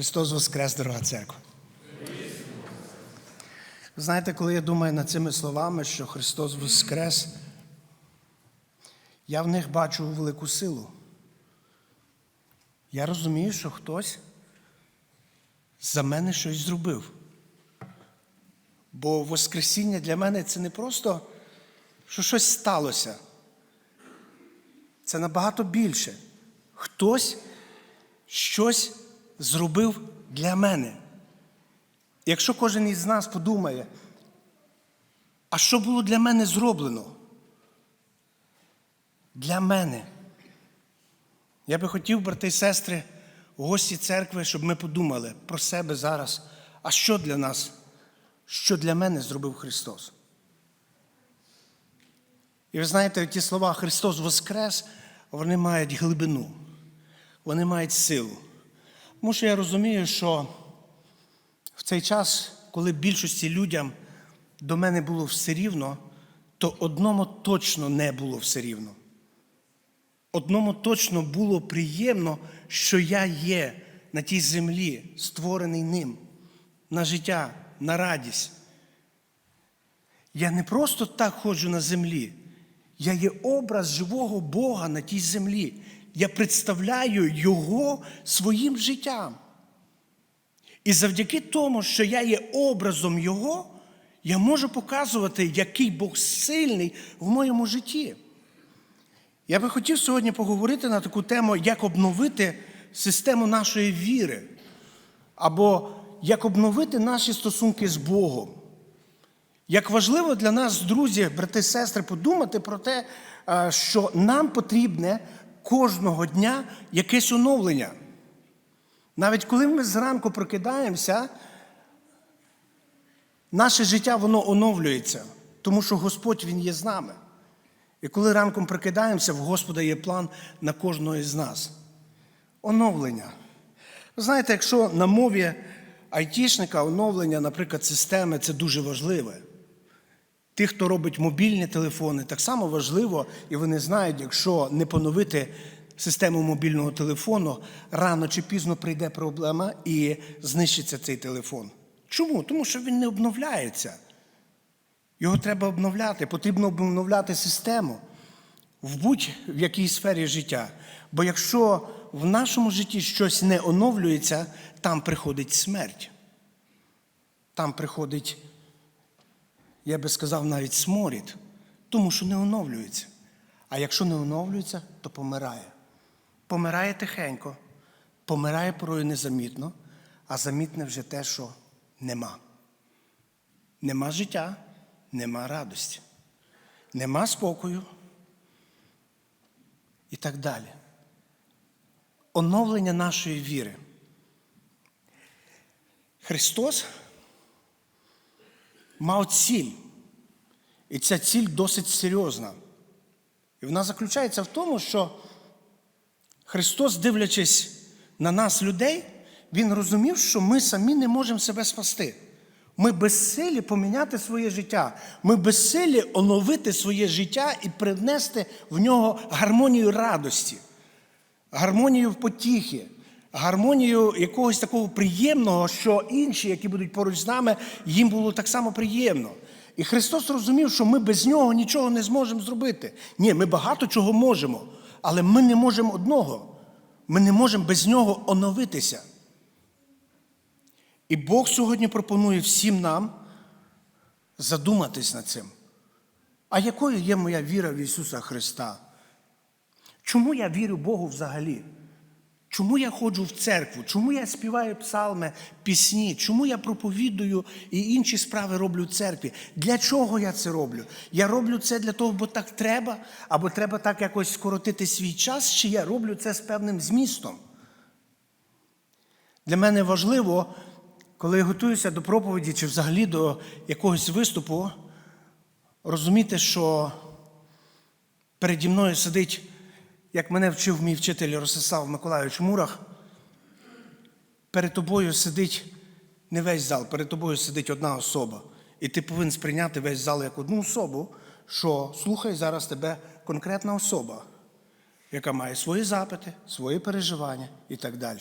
Христос Воскрес, дорога церква. Ви знаєте, коли я думаю над цими словами, що Христос Воскрес, я в них бачу велику силу. Я розумію, що хтось за мене щось зробив. Бо Воскресіння для мене це не просто, що щось сталося. Це набагато більше. Хтось щось зробив для мене. Якщо кожен із нас подумає, а що було для мене зроблено? Для мене. Я би хотів, брати і сестри, гості церкви, щоб ми подумали про себе зараз. А що для нас, що для мене зробив Христос? І ви знаєте, ті слова Христос Воскрес, вони мають глибину, вони мають силу. Тому що я розумію, що в цей час, коли більшості людям до мене було все рівно, то одному точно не було все рівно. Одному точно було приємно, що я є на тій землі, створений ним, на життя, на радість. Я не просто так ходжу на землі. Я є образ живого Бога на тій землі. Я представляю Його своїм життям. І завдяки тому, що я є образом Його, я можу показувати, який Бог сильний в моєму житті. Я би хотів сьогодні поговорити на таку тему, як обновити систему нашої віри, або як обновити наші стосунки з Богом. Як важливо для нас, друзі, брати і сестри, подумати про те, е, що нам потрібне кожного дня якесь оновлення. Навіть коли ми зранку прокидаємося, наше життя воно оновлюється, тому що Господь Він є з нами. І коли ранком прокидаємося, в Господа є план на кожного із нас. Оновлення. Ви знаєте, якщо на мові айтішника оновлення, наприклад, системи це дуже важливе. Ті, хто робить мобільні телефони, так само важливо, і вони знають, якщо не поновити систему мобільного телефону, рано чи пізно прийде проблема і знищиться цей телефон. Чому? Тому що він не обновляється. Його треба обновляти, потрібно обновляти систему в будь-в якій сфері життя. Бо якщо в нашому житті щось не оновлюється, там приходить смерть. Там приходить, я би сказав, навіть сморід, тому що не оновлюється. А якщо не оновлюється, то помирає. Помирає тихенько, помирає порою незамітно, а замітне вже те, що нема. Нема життя, нема радості, нема спокою і так далі. Оновлення нашої віри. Христос мав ціль. І ця ціль досить серйозна. І вона заключається в тому, що Христос, дивлячись на нас, людей, Він розумів, що ми самі не можемо себе спасти. Ми безсилі поміняти своє життя. Ми безсилі оновити своє життя і привнести в нього гармонію радості, гармонію потіхи, гармонію якогось такого приємного, що інші, які будуть поруч з нами, їм було так само приємно. І Христос розумів, що ми без нього нічого не зможемо зробити. Ні, ми багато чого можемо, але ми не можемо одного. Ми не можемо без нього оновитися. І Бог сьогодні пропонує всім нам задуматись над цим. А якою є моя віра в Ісуса Христа? Чому я вірю Богу взагалі? Чому я ходжу в церкву? Чому я співаю псалми, пісні? Чому я проповідую і інші справи роблю в церкві? Для чого я це роблю? Я роблю це для того, бо так треба, або треба так якось скоротити свій час, чи я роблю це з певним змістом? Для мене важливо, коли я готуюся до проповіді чи взагалі до якогось виступу, розуміти, що переді мною сидить як мене вчив мій вчитель Ростислав Миколайович Мурах, перед тобою сидить не весь зал, перед тобою сидить одна особа. І ти повинен сприйняти весь зал як одну особу, що слухає зараз тебе конкретна особа, яка має свої запити, свої переживання і так далі.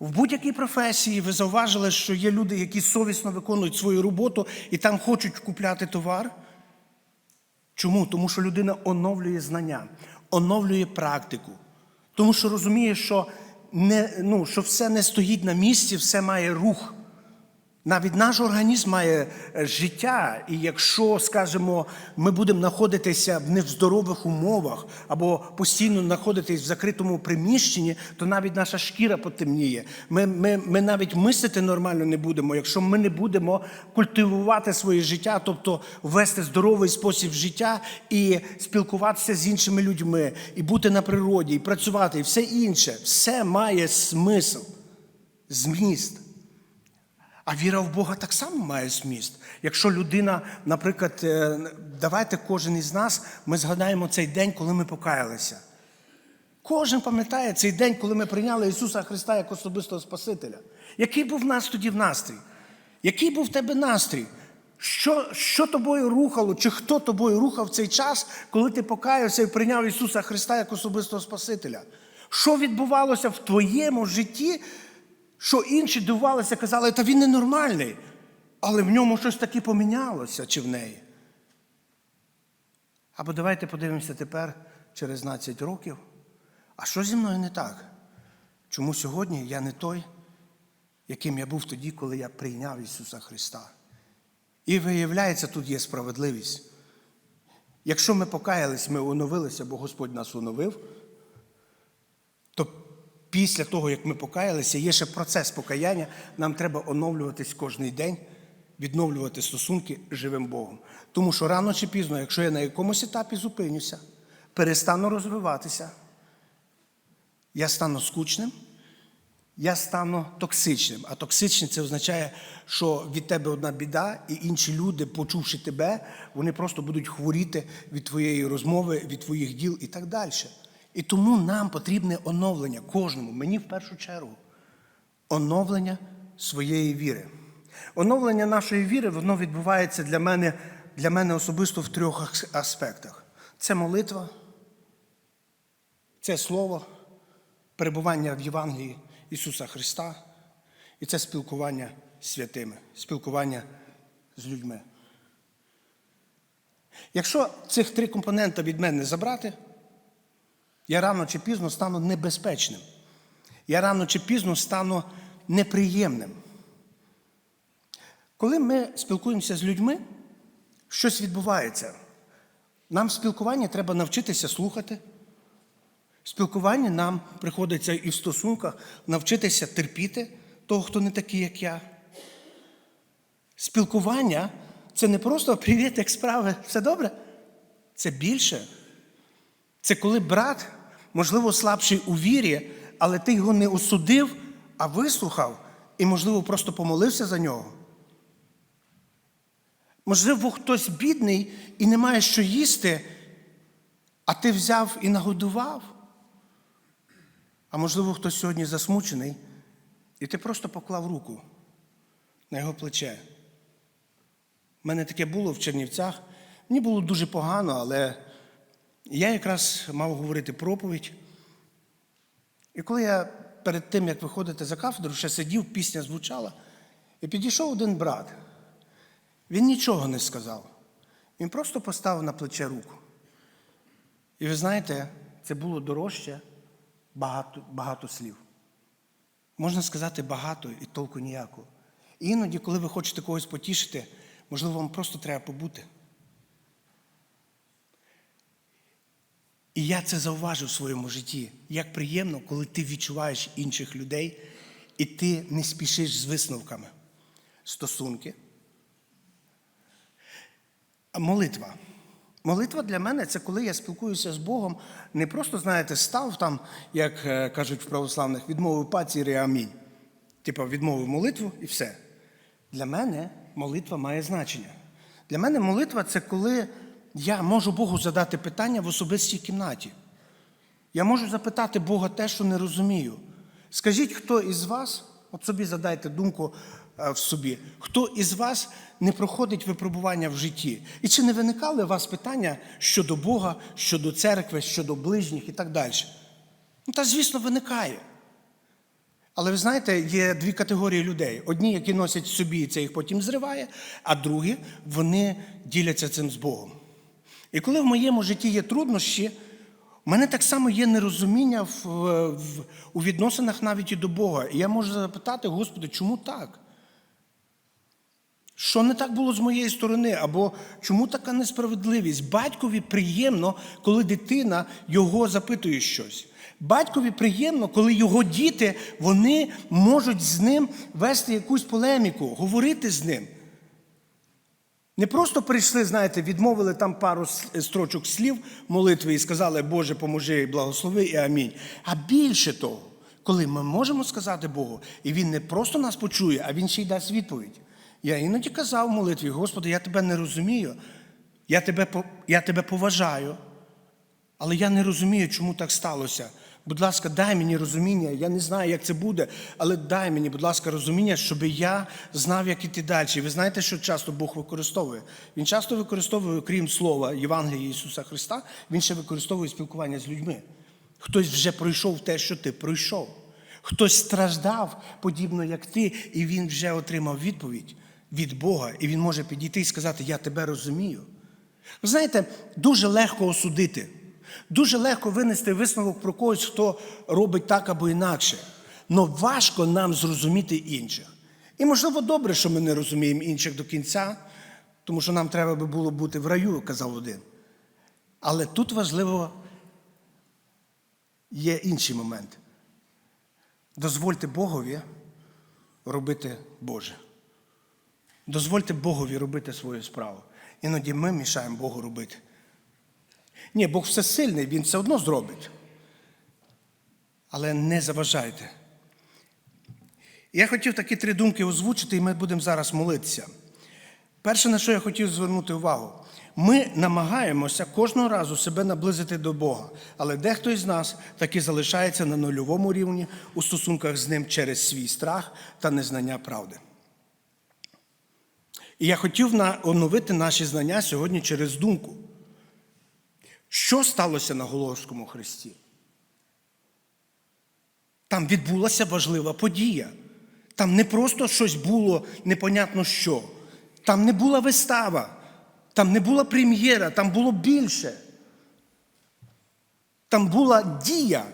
В будь-якій професії ви зауважили, що є люди, які совісно виконують свою роботу і там хочуть купляти товар. Чому? Тому що людина оновлює знання, оновлює практику. Тому що розуміє, що, не, ну, що все не стоїть на місці, все має рух. Навіть наш організм має е, життя, і якщо, скажімо, ми будемо знаходитися в нездорових умовах або постійно знаходитись в закритому приміщенні, то навіть наша шкіра потемніє. Ми, ми, ми навіть мислити нормально не будемо, якщо ми не будемо культивувати своє життя, тобто вести здоровий спосіб життя і спілкуватися з іншими людьми, і бути на природі, і працювати, і все інше, все має смисл, зміст. А віра в Бога так само має зміст. Якщо людина, наприклад, е, давайте кожен із нас, ми згадаємо цей день, коли ми покаялися. Кожен пам'ятає цей день, коли ми прийняли Ісуса Христа як особистого Спасителя. Який був в нас тоді в настрій? Який був в тебе настрій? Що, що тобою рухало, чи хто тобою рухав цей час, коли ти покаявся і прийняв Ісуса Христа як особистого Спасителя? Що відбувалося в твоєму житті, що інші дивувалися, казали, та він ненормальний, але в ньому щось таке помінялося чи в неї. Або давайте подивимося тепер через 12 років. А що зі мною не так? Чому сьогодні я не той, яким я був тоді, коли я прийняв Ісуса Христа? І виявляється, тут є справедливість. Якщо ми покаялись, ми оновилися, бо Господь нас оновив, після того, як ми покаялися, є ще процес покаяння, нам треба оновлюватись кожен день, відновлювати стосунки живим Богом. Тому що рано чи пізно, якщо я на якомусь етапі зупинюся, перестану розвиватися, я стану скучним, я стану токсичним. А токсичним це означає, що від тебе одна біда, і інші люди, почувши тебе, вони просто будуть хворіти від твоєї розмови, від твоїх діл і так далі. І тому нам потрібне оновлення кожному, мені в першу чергу, оновлення своєї віри. Оновлення нашої віри, воно відбувається для мене, для мене особисто в трьох аспектах: це молитва, це слово, перебування в Євангелії Ісуса Христа, і це спілкування з святими, спілкування з людьми. Якщо цих три компоненти від мене забрати, я рано чи пізно стану небезпечним. Я рано чи пізно стану неприємним. Коли ми спілкуємося з людьми, щось відбувається. Нам в спілкуванні треба навчитися слухати. В спілкуванні нам приходиться і в стосунках навчитися терпіти того, хто не такий, як я. Спілкування це не просто привіт, як справи, все добре. Це більше. Це коли брат, можливо, слабший у вірі, але ти його не осудив, а вислухав і, можливо, просто помолився за нього. Можливо, хтось бідний і не має що їсти, а ти взяв і нагодував. А можливо, хтось сьогодні засмучений, і ти просто поклав руку на його плече. У мене таке було в Чернівцях. Мені було дуже погано, але я якраз мав говорити проповідь. І коли я перед тим, як виходити за кафедру, ще сидів, пісня звучала, і підійшов один брат. Він нічого не сказав. Він просто поставив на плече руку. І ви знаєте, це було дорожче багато, багато слів. Можна сказати багато і толку ніякого. І іноді, коли ви хочете когось потішити, можливо, вам просто треба побути. І я це зауважив в своєму житті. Як приємно, коли ти відчуваєш інших людей, і ти не спішиш з висновками. Стосунки. Молитва. Молитва для мене це коли я спілкуюся з Богом, не просто, знаєте, став там, як е, кажуть в православних, відмовив пацірі амінь. Типа відмовив молитву і все. Для мене молитва має значення. Для мене молитва це коли я можу Богу задати питання в особистій кімнаті. Я можу запитати Бога те, що не розумію. Скажіть, хто із вас, от собі задайте думку е, в собі, хто із вас не проходить випробування в житті? І чи не виникали у вас питання щодо Бога, щодо церкви, щодо ближніх і так далі? Ну, та, звісно, виникає. Але ви знаєте, є дві категорії людей: одні, які носять собі, і це їх потім зриває, а другі вони діляться цим з Богом. І коли в моєму житті є труднощі, у мене так само є нерозуміння в, в, у відносинах навіть і до Бога. І я можу запитати, Господи, чому так? Що не так було з моєї сторони? Або чому така несправедливість? Батькові приємно, коли дитина його запитує щось. Батькові приємно, коли його діти вони можуть з ним вести якусь полеміку, говорити з ним. Не просто прийшли, знаєте, відмовили там пару строчок слів молитви і сказали, Боже, поможи і благослови і амінь. А більше того, коли ми можемо сказати Богу, і Він не просто нас почує, а Він ще й дасть відповідь. Я іноді казав в молитві, Господи, я тебе не розумію, я тебе, я тебе поважаю, але я не розумію, чому так сталося. Будь ласка, дай мені розуміння. Я не знаю, як це буде, але дай мені, будь ласка, розуміння, щоб я знав, як іти далі. І ви знаєте, що часто Бог використовує? Він часто використовує, крім слова Євангелія Ісуса Христа, Він ще використовує спілкування з людьми. Хтось вже пройшов те, що ти пройшов. Хтось страждав, подібно як ти, і він вже отримав відповідь від Бога, і він може підійти і сказати: Я тебе розумію. Ви знаєте, дуже легко осудити, дуже легко винести висновок про когось, хто робить так або інакше. Но важко нам зрозуміти інших. І можливо добре, що ми не розуміємо інших до кінця, тому що нам треба би було бути в раю, казав один. Але тут важливо є інший момент. Дозвольте Богові робити Боже. Дозвольте Богові робити свою справу. Іноді ми мішаємо Богу робити. Ні, Бог все сильний, Він все одно зробить. Але не заважайте. Я хотів такі три думки озвучити, і ми будемо зараз молитися. Перше, на що я хотів звернути увагу, ми намагаємося кожного разу себе наблизити до Бога, але дехто із нас таки залишається на нульовому рівні у стосунках з ним через свій страх та незнання правди. І я хотів оновити наші знання сьогодні через думку. Що сталося на Головському хресті? Там відбулася важлива подія. Там не просто щось було непонятно що. Там не була вистава, там не була прем'єра, там було більше. Там була дія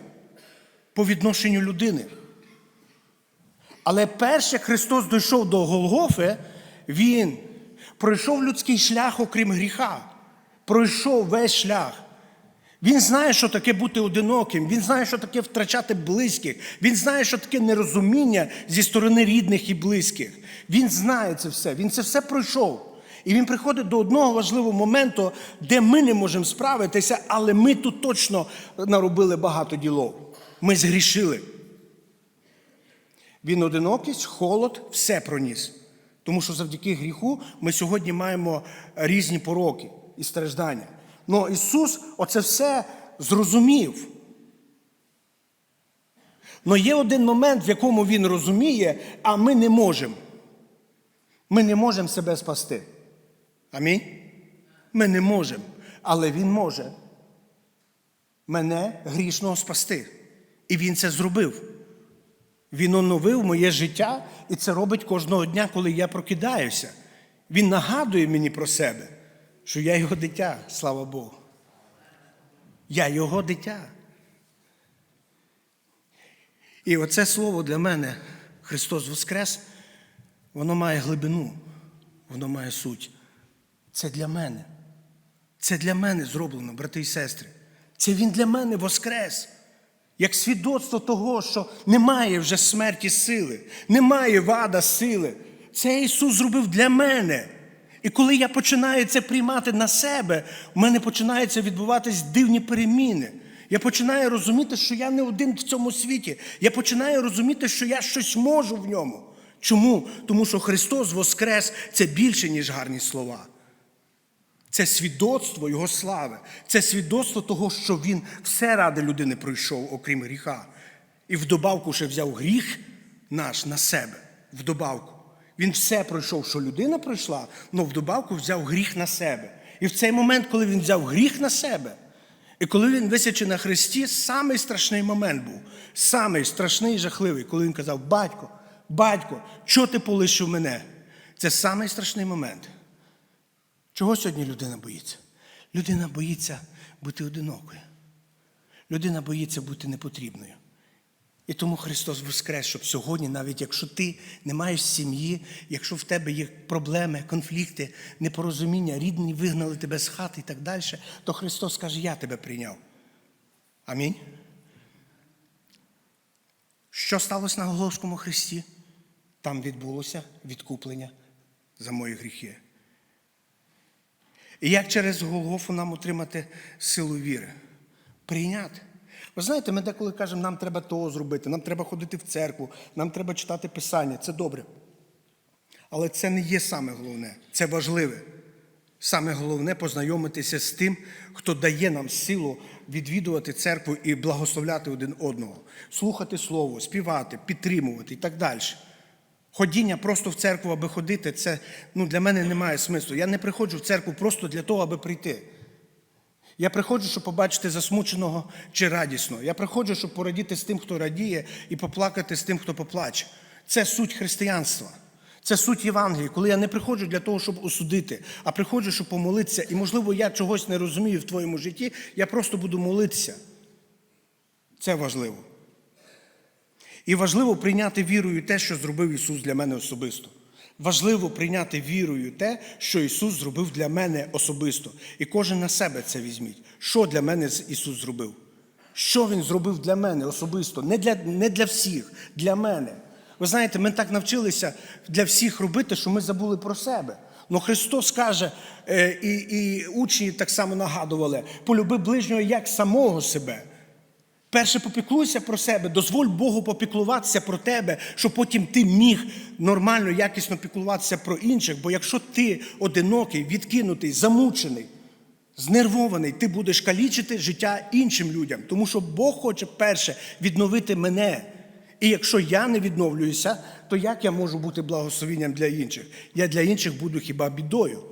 по відношенню людини. Але перше Христос дійшов до Голгофи, Він пройшов людський шлях, окрім гріха. Пройшов весь шлях. Він знає, що таке бути одиноким, він знає, що таке втрачати близьких, він знає, що таке нерозуміння зі сторони рідних і близьких. Він знає це все, він це все пройшов. І він приходить до одного важливого моменту, де ми не можемо справитися, але ми тут точно наробили багато ділов. Ми згрішили. Він одинокість, холод, все проніс. Тому що завдяки гріху ми сьогодні маємо різні пороки і страждання. Ну Ісус оце все зрозумів. Но є один момент, в якому Він розуміє, а ми не можемо. Ми не можемо себе спасти. Амінь? Ми не можемо. Але Він може мене грішного спасти. І Він це зробив. Він оновив моє життя, і це робить кожного дня, коли я прокидаюся. Він нагадує мені про себе, що я його дитя, слава Богу. Я його дитя. І оце слово для мене, Христос Воскрес, воно має глибину, воно має суть. Це для мене. Це для мене зроблено, брати і сестри. Це Він для мене воскрес. Як свідоцтво того, що немає вже смерті сили, немає вада сили. Це Ісус зробив для мене. І коли я починаю це приймати на себе, у мене починаються відбуватись дивні переміни. Я починаю розуміти, що я не один в цьому світі. Я починаю розуміти, що я щось можу в ньому. Чому? Тому що Христос Воскрес це більше, ніж гарні слова. Це свідоцтво Його слави, це свідоцтво того, що Він все ради людини пройшов, окрім гріха. І вдобавку ще взяв гріх наш на себе. Вдобавку. Він все пройшов, що людина пройшла, але вдобавку взяв гріх на себе. І в цей момент, коли він взяв гріх на себе, І коли він висячи на хресті, самий страшний момент був. Самий страшний і жахливий, коли він казав: Батько, батько, чого ти полишив мене? Це самий страшний момент. Чого сьогодні людина боїться? Людина боїться бути одинокою. Людина боїться бути непотрібною. І тому Христос воскрес, щоб сьогодні, навіть якщо ти не маєш сім'ї, якщо в тебе є проблеми, конфлікти, непорозуміння, рідні вигнали тебе з хати і так далі, то Христос каже, я тебе прийняв. Амінь. Що сталося на Голгофському хресті? Там відбулося відкуплення за мої гріхи. І як через Голгофу нам отримати силу віри? Прийняти. Ви знаєте, ми деколи кажемо, нам треба того зробити, нам треба ходити в церкву, нам треба читати Писання. Це добре. Але це не є саме головне, це важливе. Саме головне познайомитися з тим, хто дає нам силу відвідувати церкву і благословляти один одного, слухати слово, співати, підтримувати і так далі. Ходіння просто в церкву, аби ходити, це ну, для мене не має смислу. Я не приходжу в церкву просто для того, аби прийти. Я приходжу, щоб побачити засмученого чи радісного. Я приходжу, щоб порадіти з тим, хто радіє, і поплакати з тим, хто поплаче. Це суть християнства. Це суть Євангелії, коли я не приходжу для того, щоб осудити, а приходжу, щоб помолитися. І, можливо, я чогось не розумію в твоєму житті, я просто буду молитися. Це важливо. І важливо прийняти вірою те, що зробив Ісус для мене особисто. Важливо прийняти вірою те, що Ісус зробив для мене особисто. І кожен на себе це візьміть. Що для мене Ісус зробив? Що Він зробив для мене особисто? Не для, не для всіх, для мене. Ви знаєте, ми так навчилися для всіх робити, що ми забули про себе. Ну Христос каже, е, і, і учні так само нагадували: полюби ближнього як самого себе. Перше попіклуйся про себе, дозволь Богу попіклуватися про тебе, щоб потім ти міг нормально, якісно піклуватися про інших. Бо якщо ти одинокий, відкинутий, замучений, знервований, ти будеш калічити життя іншим людям. Тому що Бог хоче перше відновити мене. І якщо я не відновлююся, то як я можу бути благословенням для інших? Я для інших буду хіба бідою.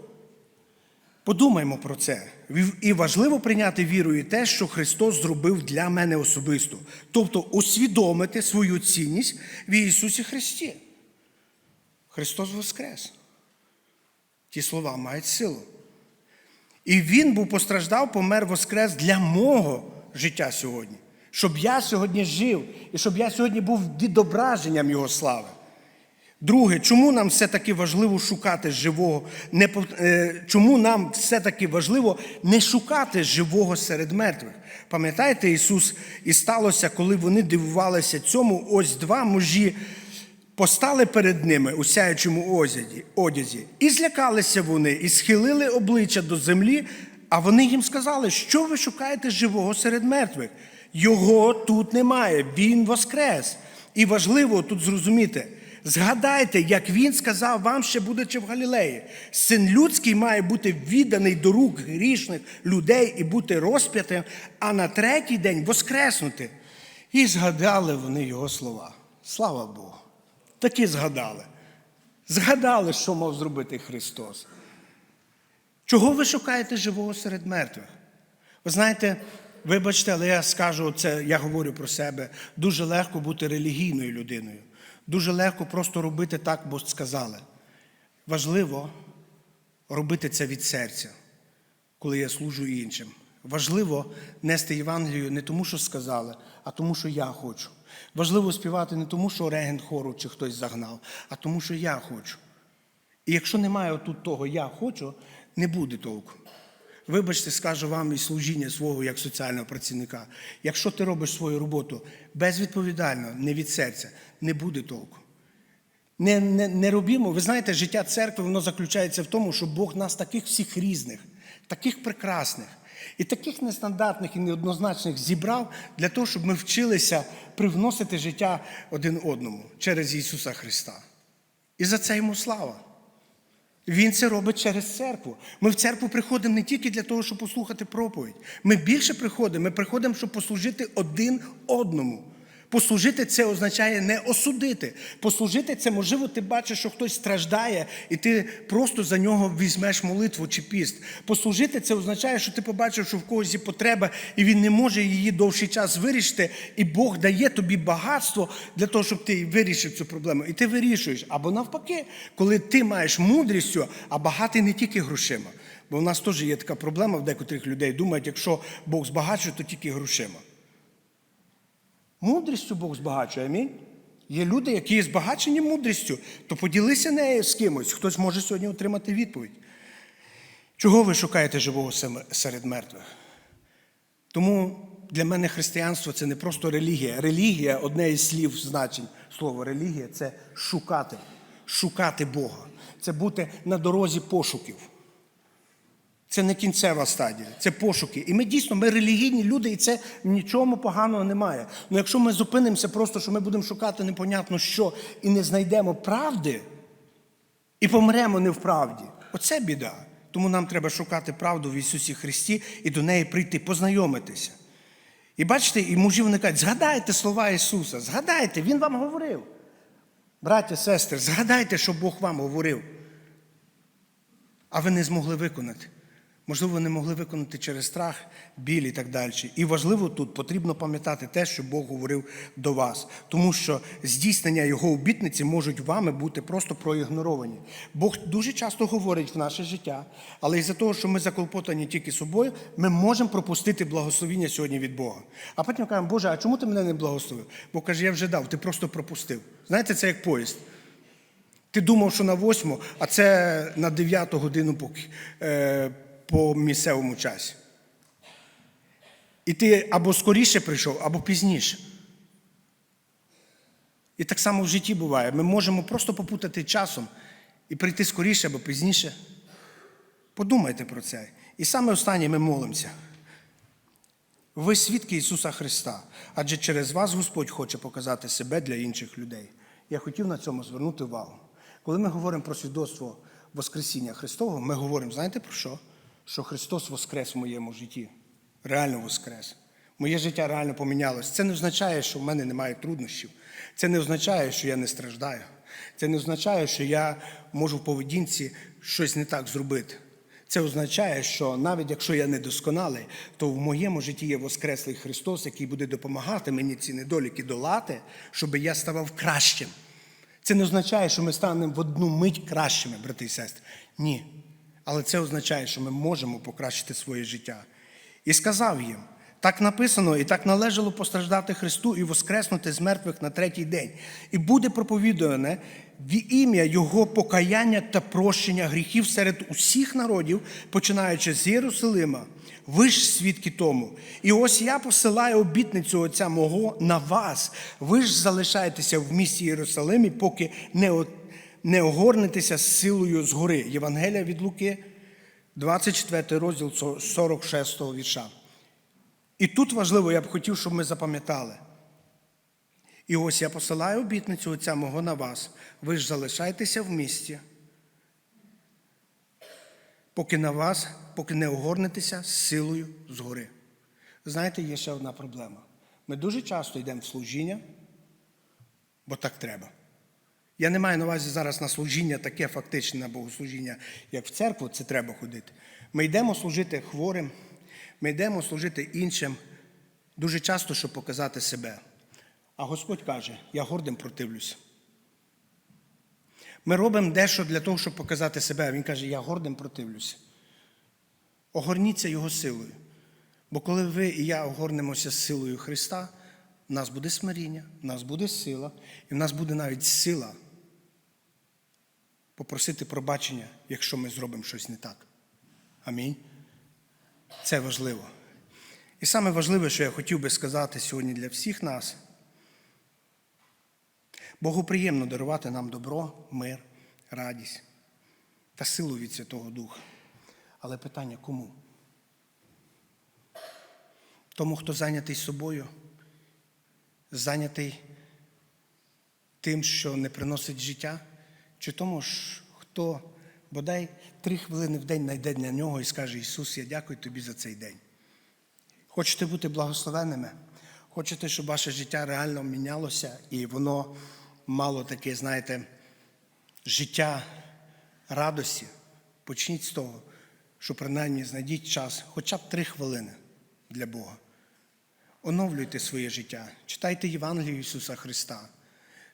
Подумаймо про це. І важливо прийняти вірою те, що Христос зробив для мене особисто. Тобто усвідомити свою цінність в Ісусі Христі. Христос Воскрес. Ті слова мають силу. І Він був постраждав, помер Воскрес для мого життя сьогодні. Щоб я сьогодні жив і щоб я сьогодні був відображенням Його слави. Друге, чому нам все-таки важливо шукати живого? Не, е, чому нам все-таки важливо не шукати живого серед мертвих? Пам'ятаєте, Ісус, і сталося, коли вони дивувалися цьому, ось два мужі постали перед ними у сяючому одязі, одязі, і злякалися вони, і схилили обличчя до землі, а вони їм сказали, що ви шукаєте живого серед мертвих? Його тут немає, Він воскрес. І важливо тут зрозуміти. Згадайте, як він сказав вам, ще будучи в Галілеї. Син людський має бути відданий до рук грішних людей і бути розп'ятим, а на третій день воскреснути. І згадали вони його слова. Слава Богу. Такі згадали. Згадали, що мав зробити Христос. Чого ви шукаєте живого серед мертвих? Ви знаєте, вибачте, але я скажу це, я говорю про себе. Дуже легко бути релігійною людиною. Дуже легко просто робити так, бо сказали. Важливо робити це від серця, коли я служу іншим. Важливо нести Євангелію не тому, що сказали, а тому, що я хочу. Важливо співати не тому, що регент хору чи хтось загнав, а тому, що я хочу. І якщо немає отут того я хочу, не буде толку. Вибачте, скажу вам і служіння свого як соціального працівника. Якщо ти робиш свою роботу безвідповідально, не від серця, не буде толку. Не, не, не робімо. Ви знаєте, життя церкви воно заключається в тому, що Бог нас таких всіх різних, таких прекрасних і таких нестандартних і неоднозначних зібрав для того, щоб ми вчилися привносити життя один одному через Ісуса Христа. І за це йому слава. Він це робить через церкву. Ми в церкву приходимо не тільки для того, щоб послухати проповідь. Ми більше приходимо, ми приходимо, щоб послужити один одному, Послужити це означає не осудити. Послужити це, можливо, ти бачиш, що хтось страждає, і ти просто за нього візьмеш молитву чи піст. Послужити це означає, що ти побачив, що в когось є потреба, і він не може її довший час вирішити, і Бог дає тобі багатство для того, щоб ти вирішив цю проблему. І ти вирішуєш. Або навпаки, коли ти маєш мудрістю, а багатий не тільки грошима. Бо в нас теж є така проблема в декотрих людей. Думають, якщо Бог збагачує, то тільки грошима. Мудрістю Бог збагачує, амінь. Є люди, які є збагачені мудрістю, то поділися нею з кимось. Хтось може сьогодні отримати відповідь. Чого ви шукаєте живого серед мертвих? Тому для мене християнство це не просто релігія. Релігія одне із слів значень. Слово релігія це шукати, шукати Бога. Це бути на дорозі пошуків. Це не кінцева стадія, це пошуки. І ми дійсно, ми релігійні люди, і це нічому поганого немає. Ну якщо ми зупинимося просто, що ми будемо шукати непонятно що і не знайдемо правди, і помремо не в правді, оце біда. Тому нам треба шукати правду в Ісусі Христі і до неї прийти, познайомитися. І бачите, і мужі вони кажуть, згадайте слова Ісуса, згадайте, Він вам говорив. Браття, сестри, згадайте, що Бог вам говорив. А ви не змогли виконати. Можливо, не могли виконати через страх, біль і так далі. І важливо тут потрібно пам'ятати те, що Бог говорив до вас, тому що здійснення його обітниці можуть вами бути просто проігноровані. Бог дуже часто говорить в наше життя, але із-за того, що ми заклопотані тільки собою, ми можемо пропустити благословіння сьогодні від Бога. А потім кажемо, Боже, а чому ти мене не благословив? Бо каже, я вже дав, ти просто пропустив. Знаєте, це як поїзд. Ти думав, що на восьму, а це на дев'яту годину поки. По місцевому часі. І ти або скоріше прийшов, або пізніше. І так само в житті буває. Ми можемо просто попутати часом і прийти скоріше або пізніше. Подумайте про це. І саме останнє ми молимося. Ви свідки Ісуса Христа, адже через вас Господь хоче показати себе для інших людей. Я хотів на цьому звернути увагу. Коли ми говоримо про свідоцтво Воскресіння Христового, ми говоримо, знаєте про що? Що Христос воскрес в моєму житті. Реально воскрес. Моє життя реально помінялось. Це не означає, що в мене немає труднощів. Це не означає, що я не страждаю. Це не означає, що я можу в поведінці щось не так зробити. Це означає, що навіть якщо я недосконалий, то в моєму житті є Воскреслий Христос, який буде допомагати мені ці недоліки долати, щоб я ставав кращим. Це не означає, що ми станемо в одну мить кращими, брати і сестри. Ні. Але це означає, що ми можемо покращити своє життя. І сказав їм: так написано, і так належало постраждати Христу і воскреснути з мертвих на третій день. І буде проповідуване в ім'я Його покаяння та прощення гріхів серед усіх народів, починаючи з Єрусалима. Ви ж свідки тому. І ось я посилаю обітницю Отця мого на вас. Ви ж залишаєтеся в місті Єрусалимі, поки не не огорнетеся з силою згори. Євангелія від Луки, 24 розділ 46 вірша. І тут важливо, я б хотів, щоб ми запам'ятали. І ось я посилаю обітницю Отця мого на вас. Ви ж залишайтеся в місті, поки на вас, поки не огорнетеся з силою згори. Знаєте, є ще одна проблема. Ми дуже часто йдемо в служіння, бо так треба. Я не маю на увазі зараз на служіння, таке фактичне богослужіння, як в церкву, це треба ходити. Ми йдемо служити хворим, ми йдемо служити іншим дуже часто, щоб показати себе. А Господь каже, я гордим противлюся. Ми робимо дещо для того, щоб показати себе. Він каже, я гордим противлюся. Огорніться Його силою. Бо коли ви і я огорнемося силою Христа, в нас буде смиріння, в нас буде сила, і в нас буде навіть сила попросити пробачення, якщо ми зробимо щось не так. Амінь. Це важливо. І саме важливе, що я хотів би сказати сьогодні для всіх нас. Богу приємно дарувати нам добро, мир, радість та силу від Святого Духа. Але питання кому? Тому, хто зайнятий собою, зайнятий тим, що не приносить життя, чи тому ж, хто бодай три хвилини в день знайде для нього і скаже, Ісус, я дякую тобі за цей день. Хочете бути благословенними? хочете, щоб ваше життя реально мінялося і воно мало таке, знаєте, життя радості, почніть з того, що принаймні знайдіть час, хоча б три хвилини для Бога. Оновлюйте своє життя, читайте Євангелію Ісуса Христа,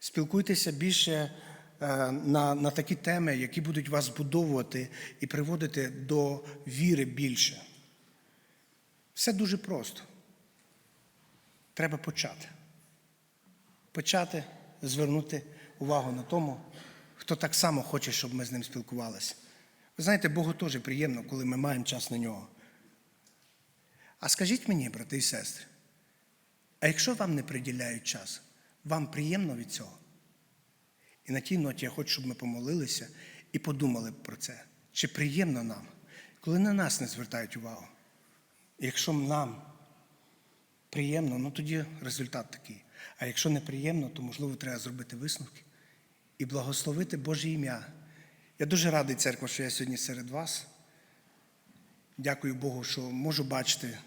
спілкуйтеся більше на, на такі теми, які будуть вас збудовувати і приводити до віри більше. Все дуже просто. Треба почати. Почати звернути увагу на тому, хто так само хоче, щоб ми з ним спілкувалися. Ви знаєте, Богу теж приємно, коли ми маємо час на нього. А скажіть мені, брати і сестри, а якщо вам не приділяють час, вам приємно від цього? І на тій ноті я хочу, щоб ми помолилися і подумали про це. Чи приємно нам, коли на нас не звертають увагу? Якщо нам приємно, ну тоді результат такий. А якщо не приємно, то можливо треба зробити висновки і благословити Боже ім'я. Я дуже радий, церква, що я сьогодні серед вас. Дякую Богу, що можу бачити.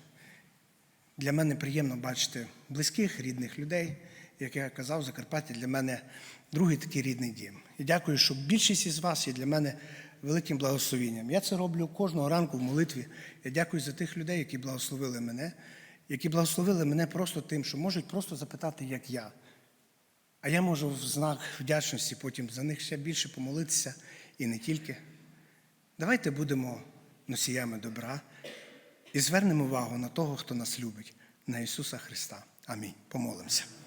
Для мене приємно бачити близьких, рідних людей. Як я казав, Закарпаття для мене другий такий рідний дім. І дякую, що більшість із вас є для мене великим благословенням. Я це роблю кожного ранку в молитві. Я дякую за тих людей, які благословили мене, які благословили мене просто тим, що можуть просто запитати, як я. А я можу в знак вдячності потім за них ще більше помолитися і не тільки. Давайте будемо носіями добра і звернемо увагу на того, хто нас любить, на Ісуса Христа. Амінь. Помолимося.